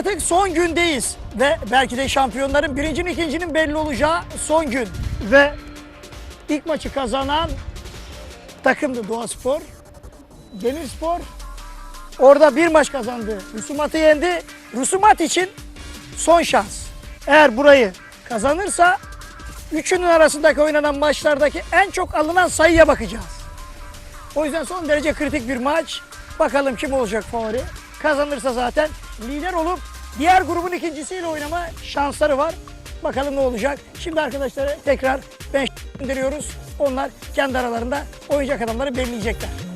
Artık son gündeyiz. Ve belki de şampiyonların birincinin ikincinin belli olacağı son gün. Ve ilk maçı kazanan takımdı Doğa Spor. Demirspor orada bir maç kazandı. Rusumat'ı yendi. Rusumat için son şans. Eğer burayı kazanırsa üçünün arasındaki oynanan maçlardaki en çok alınan sayıya bakacağız. O yüzden son derece kritik bir maç. Bakalım kim olacak favori. Kazanırsa zaten lider olup diğer grubun ikincisiyle oynama şansları var. Bakalım ne olacak. Şimdi arkadaşları tekrar ben gönderiyoruz. Onlar kendi aralarında oynayacak adamları belirleyecekler.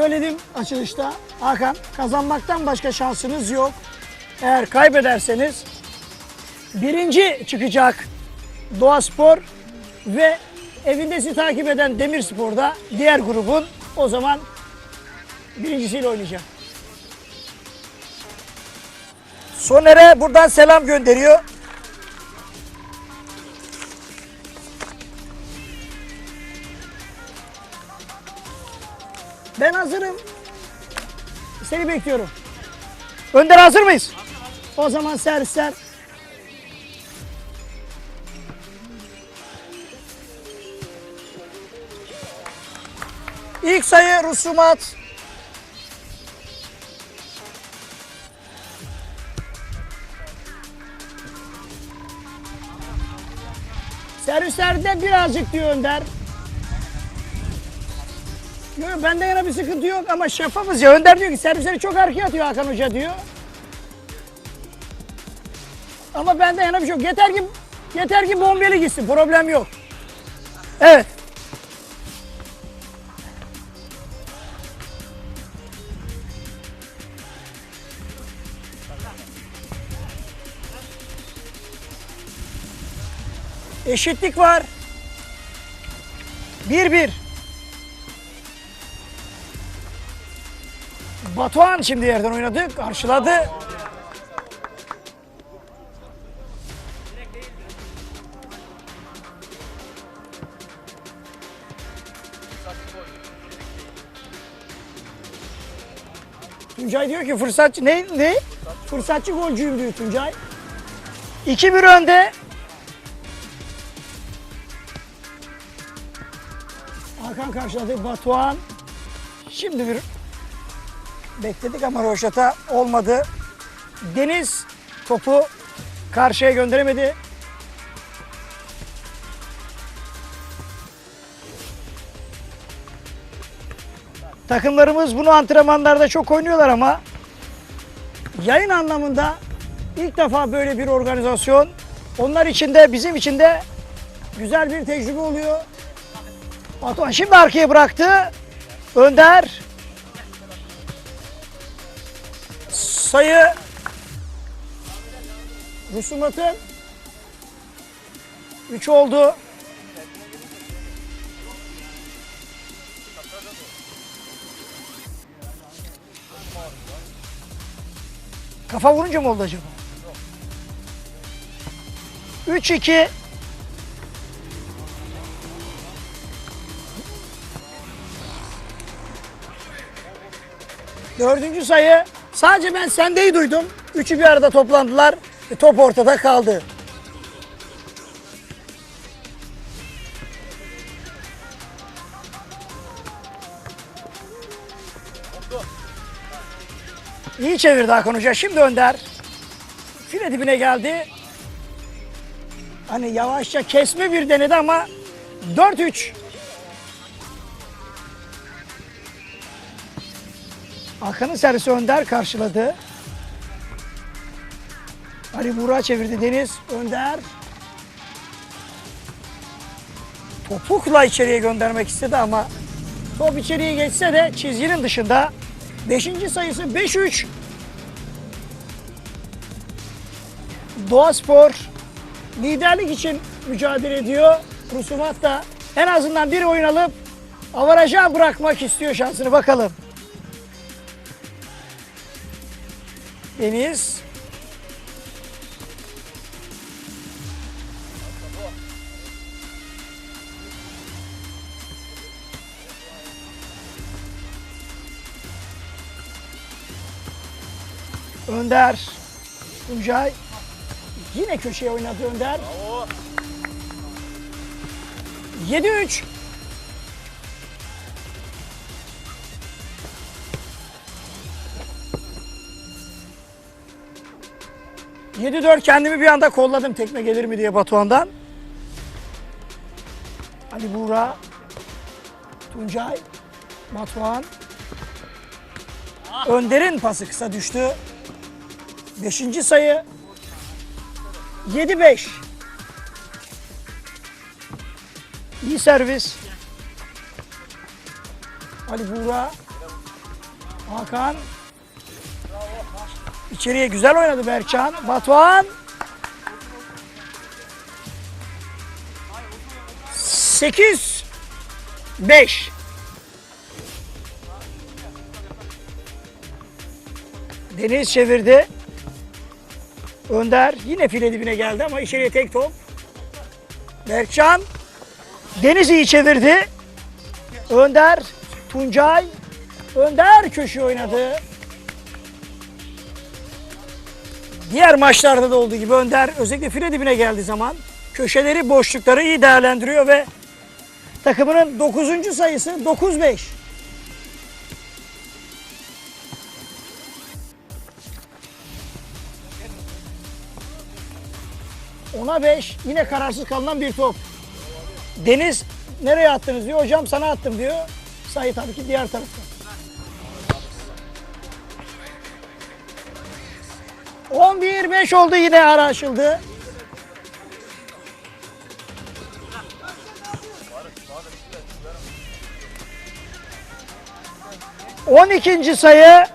Söyledim açılışta. Hakan kazanmaktan başka şansınız yok. Eğer kaybederseniz birinci çıkacak Doğa Spor ve evinde sizi takip eden Demirspor'da diğer grubun o zaman birincisiyle oynayacak. Soner'e buradan selam gönderiyor. Ben hazırım. Seni bekliyorum. Önder hazır mıyız? O zaman servisler. İlk sayı Rusumat. Servislerde birazcık diyor Önder. Yok bende yana bir sıkıntı yok ama şeffafız ya. Önder diyor ki servisleri çok arkaya atıyor Hakan Hoca diyor. Ama bende yana bir şey yok. Yeter ki, yeter ki bombeli gitsin. Problem yok. Evet. Eşitlik var. 1-1. Batuhan şimdi yerden oynadı. Karşıladı. Tuncay diyor ki fırsatçı ne ne? Fırsatçı golcüyüm diyor Tuncay. 2-1 önde. Hakan karşıladı. Batuhan. Şimdi bir bekledik ama roşata olmadı. Deniz topu karşıya gönderemedi. Takımlarımız bunu antrenmanlarda çok oynuyorlar ama yayın anlamında ilk defa böyle bir organizasyon. Onlar için de bizim için de güzel bir tecrübe oluyor. Batuhan şimdi arkaya bıraktı. Önder sayı Rusumat'ın 3 oldu. Kafa vurunca mı oldu acaba? 3-2 Dördüncü sayı sadece ben sendeyi duydum. Üçü bir arada toplandılar. ve top ortada kaldı. İyi çevirdi Hakan Hoca. Şimdi Önder. File dibine geldi. Hani yavaşça kesme bir denedi ama 4-3. Hakan'ın servisi Önder karşıladı. Ali Buğra çevirdi Deniz. Önder. Topukla içeriye göndermek istedi ama top içeriye geçse de çizginin dışında. Beşinci sayısı 5-3. Doğa Spor liderlik için mücadele ediyor. Rusumat da en azından bir oyun alıp avaraja bırakmak istiyor şansını bakalım. Deniz. Önder. Tuncay. Yine köşeye oynadı Önder. 7-3. Yedi dört kendimi bir anda kolladım tekme gelir mi diye Batuhan'dan. Ali Buğra, Tuncay, Batuhan. Önder'in pası kısa düştü. Beşinci sayı 7-5. İyi servis. Ali Buğra. Hakan. İçeriye güzel oynadı Berkcan. Batuhan. 8 5 Deniz çevirdi. Önder yine file dibine geldi ama içeriye tek top. Berkcan Deniz iyi çevirdi. Önder, Tuncay. Önder köşe oynadı. Diğer maçlarda da olduğu gibi Önder özellikle file dibine geldiği zaman köşeleri, boşlukları iyi değerlendiriyor ve takımının 9. sayısı 9-5. Ona 5 yine kararsız kalınan bir top. Deniz nereye attınız diyor. Hocam sana attım diyor. Sayı tabii ki diğer tarafta. 11-5 oldu yine ara açıldı. On ikinci sayı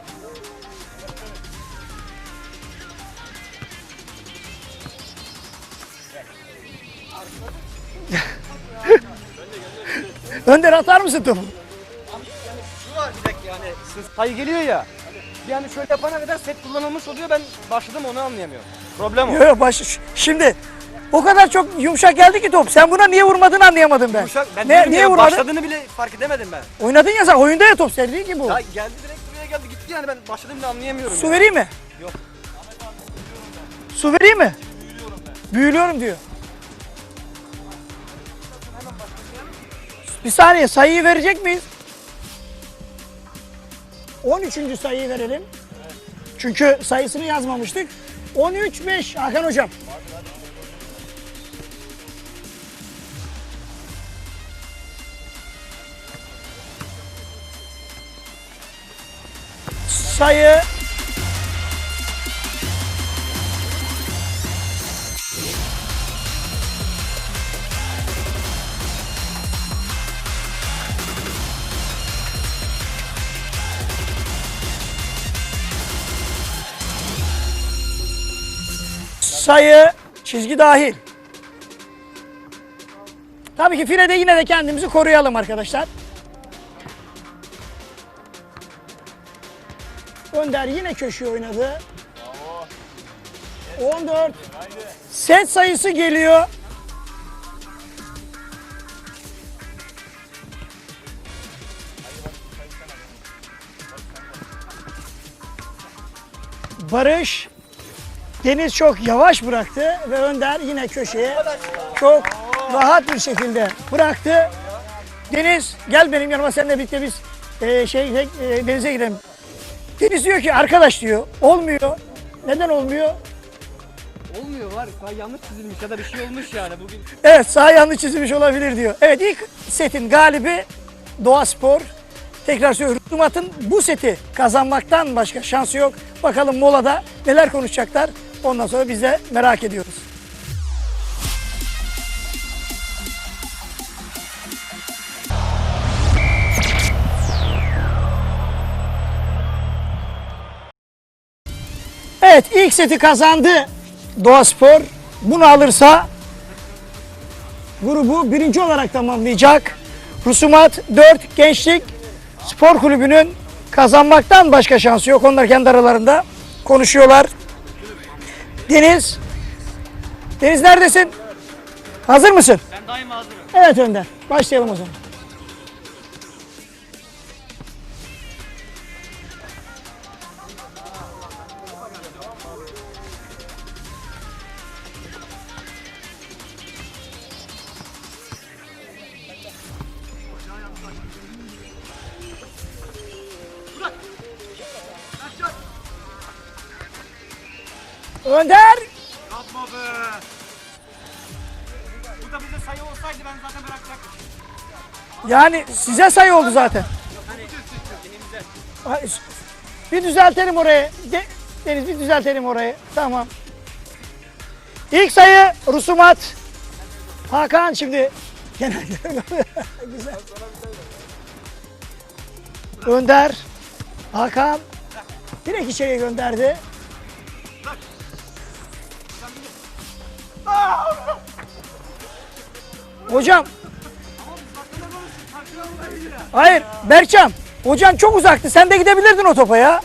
Önder atar mısın topu? Şu var dakika yani sayı geliyor ya. Yani şöyle yapana kadar set kullanılmış oluyor ben başladım onu anlayamıyorum. Problem o. Yok yok baş... Şimdi o kadar çok yumuşak geldi ki top. Sen buna niye vurmadığını anlayamadım ben. Yumuşak, ben ne, niye vurmadın? başladığını bile fark edemedim ben. Oynadın ya sen oyunda ya top sen değil ki bu. Ya geldi direkt buraya geldi gitti yani ben başladığını bile anlayamıyorum. Su ya. vereyim mi? Yok. Su vereyim mi? Büyülüyorum diyor. Bir saniye sayıyı verecek miyiz? 13. sayıyı verelim. Çünkü sayısını yazmamıştık. 13-5 Hakan hocam. Sayı sayı çizgi dahil. Tabii ki filede yine de kendimizi koruyalım arkadaşlar. Önder yine köşeye oynadı. 14. Set sayısı geliyor. Barış Deniz çok yavaş bıraktı ve Önder yine köşeye çok rahat bir şekilde bıraktı. Deniz gel benim yanıma seninle birlikte biz e, şey e, denize gidelim. Deniz diyor ki arkadaş diyor olmuyor. Neden olmuyor? Olmuyor var. Yanlış çizilmiş ya da bir şey olmuş yani bugün. Evet sağ yanlış çizilmiş olabilir diyor. Evet ilk setin galibi Doğa Spor. Tekrar söylüyorum Rumat'ın bu seti kazanmaktan başka şansı yok. Bakalım molada neler konuşacaklar. Ondan sonra biz de merak ediyoruz. Evet ilk seti kazandı Doğa Spor. Bunu alırsa grubu birinci olarak tamamlayacak. Rusumat 4 Gençlik Spor Kulübü'nün kazanmaktan başka şansı yok. Onlar kendi aralarında konuşuyorlar. Deniz, Deniz neredesin? Hazır mısın? Ben daima hazırım. Evet Önder. Başlayalım o zaman. Önder Yapma be. Bu da bize sayı olsaydı ben zaten bırakacaktım. Yani size sayı oldu zaten. Ay, Bir düzeltelim orayı. De- Deniz bir düzeltelim orayı. Tamam. İlk sayı Rusumat. Hakan şimdi genelde güzel. Önder. Hakan direkt içeriye gönderdi. Hocam Hayır Berkcan. Hocam çok uzaktı. Sen de gidebilirdin o topa ya.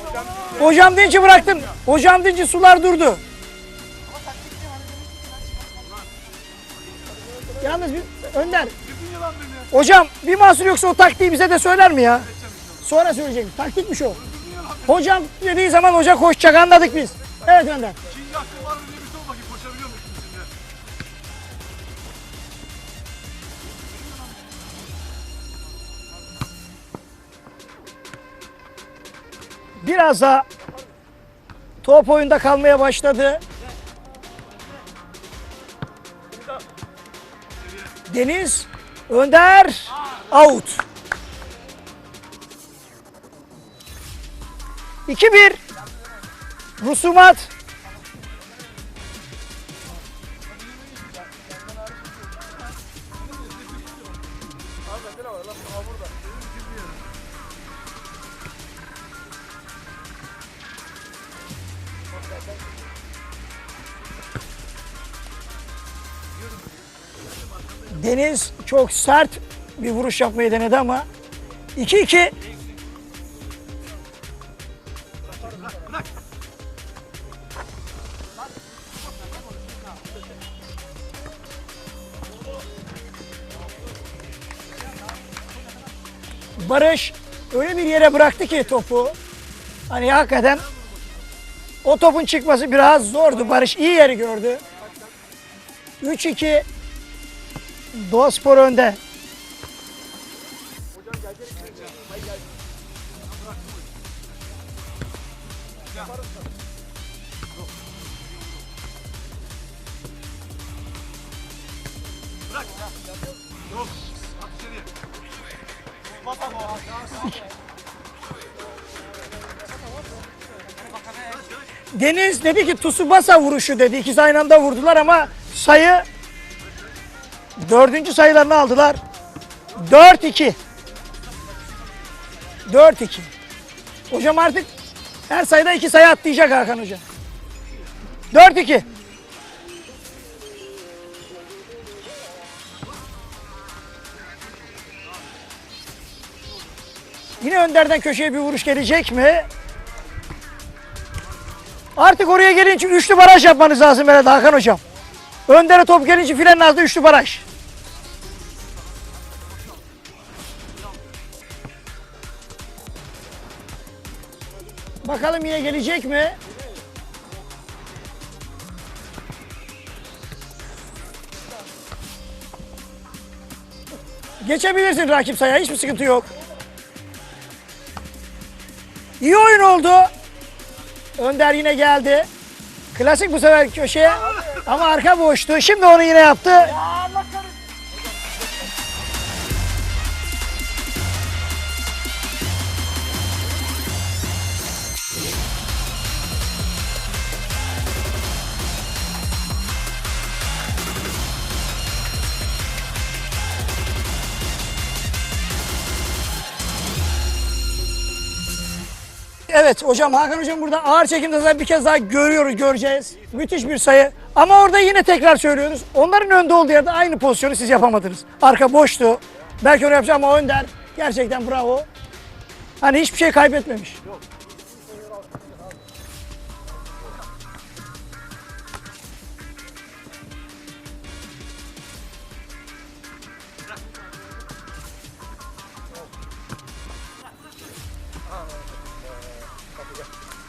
Hocam deyince bıraktın. Hocam deyince sular durdu. Yalnız bir Önder. Hocam bir mahsur yoksa o taktiği bize de söyler mi ya? Sonra söyleyecek. Taktikmiş o. Hocam dediği zaman hoca koşacak anladık biz. Evet Önder. Biraz da top oyunda kalmaya başladı. Deniz, Önder, out. 2-1. Rusumat. Deniz çok sert bir vuruş yapmayı denedi ama 2-2. Barış öyle bir yere bıraktı ki topu. Hani hakikaten o topun çıkması biraz zordu. Barış iyi yeri gördü. 3-2 Doğa Spor önde. Deniz dedi ki Tsubasa vuruşu dedi. İkisi aynı anda vurdular ama sayı dördüncü sayılarını aldılar. 4-2. 4-2. Hocam artık her sayıda iki sayı atlayacak Hakan Hoca. 4-2. Yine Önder'den köşeye bir vuruş gelecek mi? Artık oraya gelince üçlü baraj yapmanız lazım herhalde Hakan Hocam. Önder'e top gelince filenin ağzında üçlü baraj. Bakalım yine gelecek mi? Geçebilirsin rakip sayıya hiçbir sıkıntı yok. İyi oyun oldu. Önder yine geldi. Klasik bu sefer köşeye. Ama arka boştu. Şimdi onu yine yaptı. Evet hocam Hakan hocam burada ağır çekimde zaten bir kez daha görüyoruz göreceğiz. Müthiş bir sayı. Ama orada yine tekrar söylüyoruz. Onların önde olduğu yerde aynı pozisyonu siz yapamadınız. Arka boştu. Belki onu yapacağım ama Önder gerçekten bravo. Hani hiçbir şey kaybetmemiş.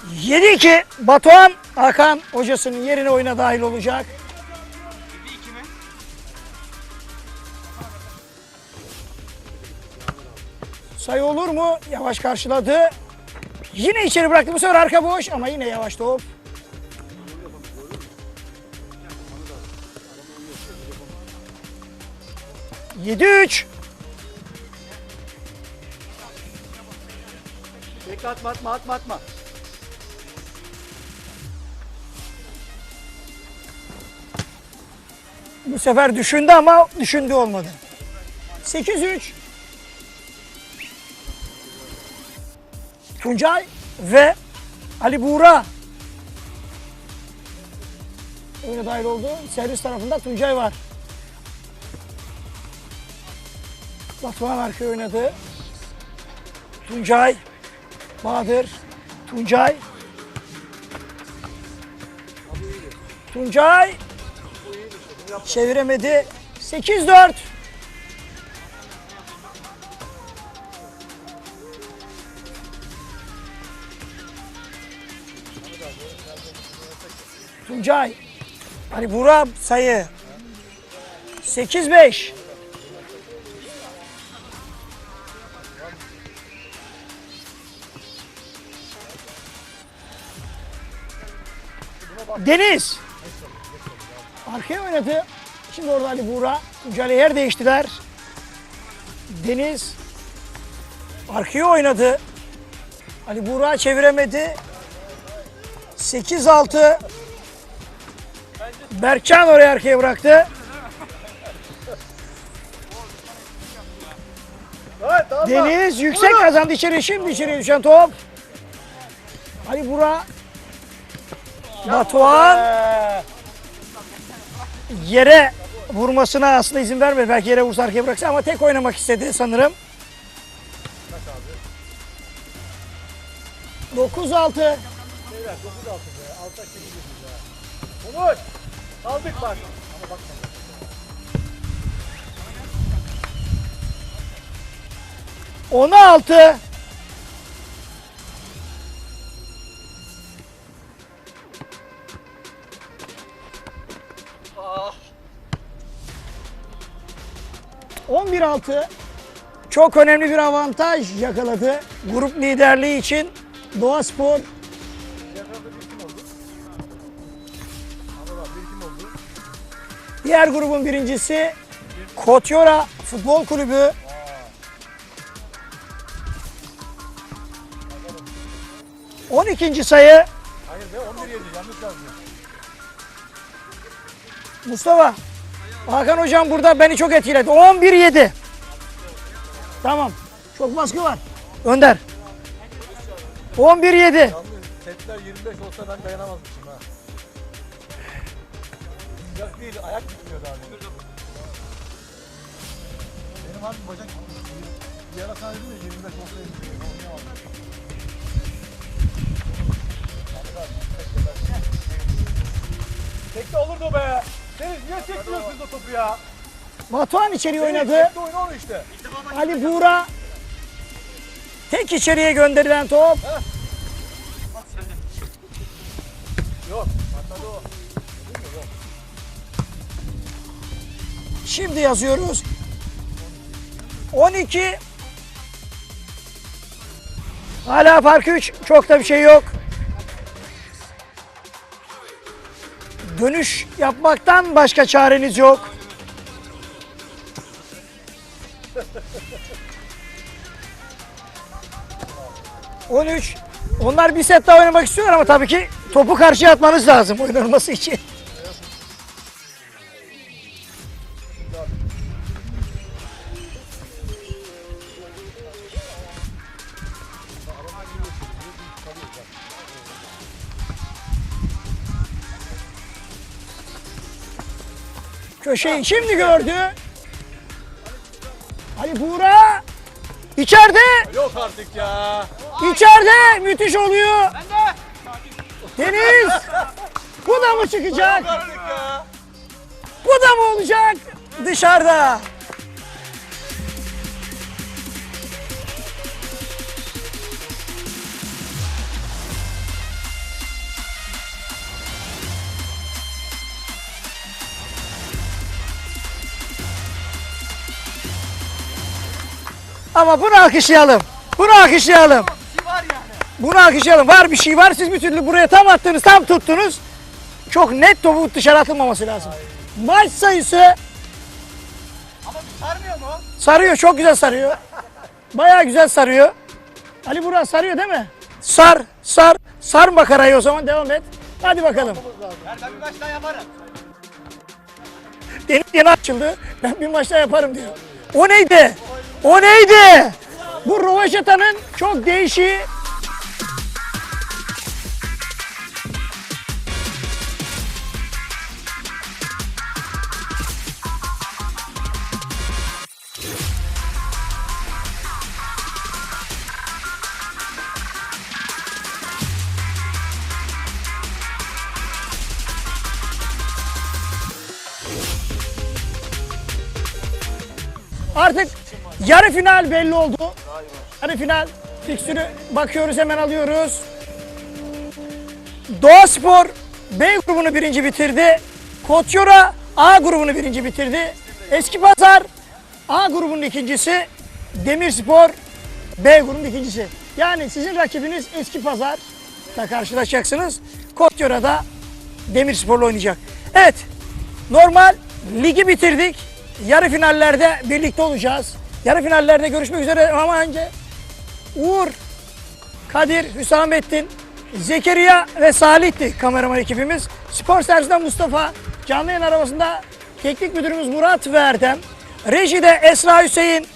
Yedi ki Batuhan Hakan hocasının yerine oyuna dahil olacak. Sayı olur mu? Yavaş karşıladı. Yine içeri bıraktı. Bu sefer arka boş ama yine yavaş top. Yedi üç. Bekle atma atma atma atma. Bu sefer düşündü ama düşündüğü olmadı. 8-3. Tuncay ve Ali Buğra. Oyuna dahil oldu. Servis tarafında Tuncay var. Batuhan arkaya oynadı. Tuncay, Bahadır, Tuncay. Tuncay Çeviremedi. 8-4. Tuncay. Ali Burak sayı. 8-5. Deniz. Arkaya oynadı. Şimdi orada Ali Buğra. Tuncay'la yer değiştiler. Deniz arkaya oynadı. Ali Buğra çeviremedi. 8-6. Berkcan oraya arkaya bıraktı. Deniz yüksek kazandı içeri. Şimdi içeriye düşen top. Ali Buğra. Batuhan. Yere vurmasına aslında izin vermedi. Belki yere vursa arkaya bıraksa ama tek oynamak istedi sanırım. 9-6. Umut. Aldık bak. 16. On bir altı çok önemli bir avantaj yakaladı. Grup liderliği için Doğa Spor Diğer grubun birincisi Kotyora Futbol Kulübü. On ikinci sayı Hayır be 11 yedi yanlış yazmıyor. Mustafa. Hakan hocam burada beni çok etkiledi. 11-7. Tamam. Çok baskı var. Önder. 11-7. Yalnız setler 25 olsa ben dayanamazmışım ha. Sıcak değil ayak gitmiyor daha. Benim harbi bacak bir ara sana dedim ya 25 olsa oynayamazdım. Tekte olurdu be. Deniz niye çekiyorsunuz o topu ya? Batuhan içeriye oynadı. Tekte oyna onu işte. Ali Buğra. Tek içeriye gönderilen top. Yok. Patladı o. Şimdi yazıyoruz. 12. Hala fark 3. Çok da bir şey yok. Dönüş yapmaktan başka çareniz yok. On üç. Onlar bir set daha oynamak istiyorlar ama tabii ki topu karşıya atmanız lazım oynanması için. Köşeyi şimdi gördü. Ali Buğra içeride. Yok artık ya. İçeride müthiş oluyor. Deniz. Bu da mı çıkacak? Bu da mı olacak? Dışarıda. Ama bunu alkışlayalım. Bunu alkışlayalım. Bunu alkışlayalım. Var bir şey var. Siz bir türlü buraya tam attınız, tam tuttunuz. Çok net topu dışarı atılmaması lazım. Maç sayısı Sarmıyor mu? sarıyor, çok güzel sarıyor. Bayağı güzel sarıyor. Ali Burak sarıyor değil mi? Sar, sar, sar makarayı o zaman devam et. Hadi bakalım. Ben, ben bir maç daha yaparım. Deniz yeni açıldı. Ben bir maçta yaparım diyor. O neydi? O neydi? Bu Rovaşata'nın çok değişiği. Yarı final belli oldu. Yarı final fiksürü bakıyoruz hemen alıyoruz. Doğa Spor B grubunu birinci bitirdi. Kotyora A grubunu birinci bitirdi. Eski Pazar A grubunun ikincisi. Demirspor B grubunun ikincisi. Yani sizin rakibiniz Eski Pazar'la karşılaşacaksınız. Kotyora'da Demirspor'la oynayacak. Evet Normal ligi bitirdik. Yarı finallerde birlikte olacağız. Yarı finallerde görüşmek üzere ama önce Uğur, Kadir, Hüsamettin, Zekeriya ve Salih'ti kameraman ekibimiz. Spor servisinden Mustafa, canlı yayın arabasında teknik müdürümüz Murat ve Erdem. Rejide Esra Hüseyin,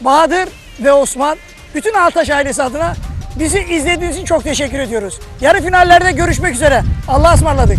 Bahadır ve Osman. Bütün Altaş ailesi adına bizi izlediğiniz için çok teşekkür ediyoruz. Yarı finallerde görüşmek üzere. Allah'a ısmarladık.